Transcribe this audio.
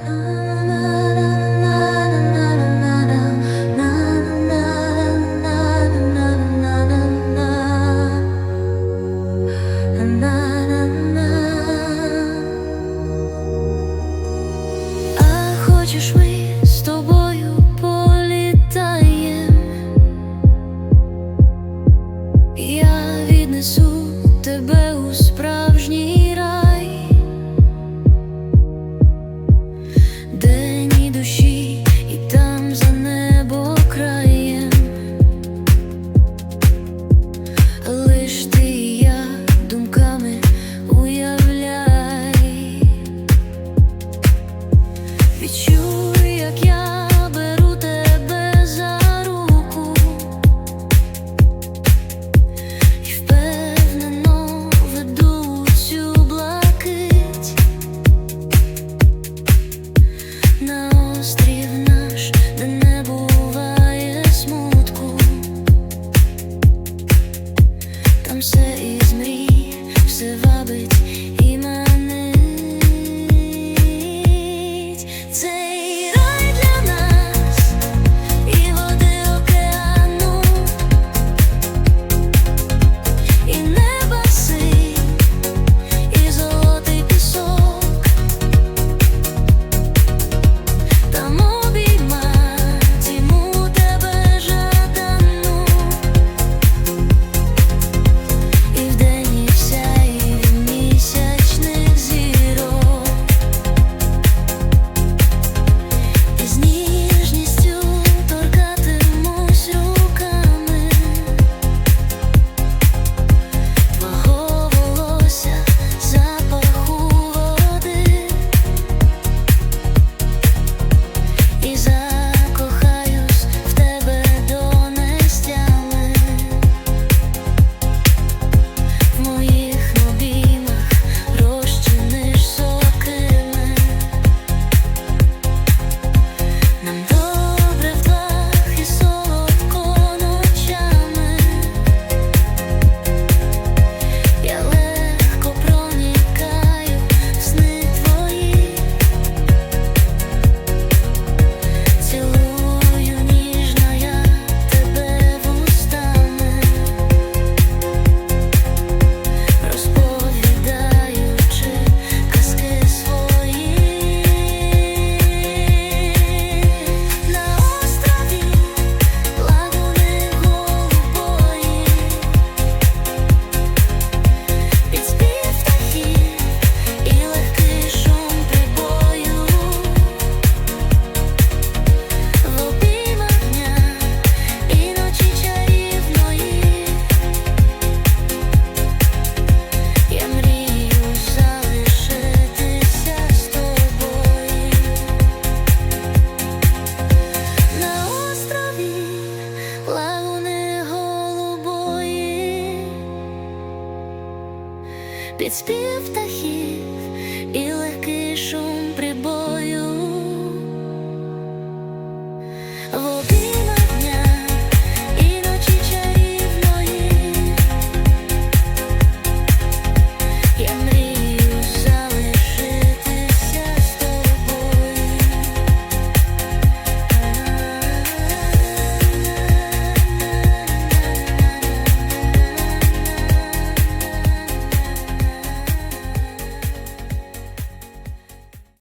А хочешь мы Відчуй, як я беру тебе за руку, і впевнено веду цю блакить на острів наш, де не буває смутку, там все і. під спів птахів і легкий шум прибою.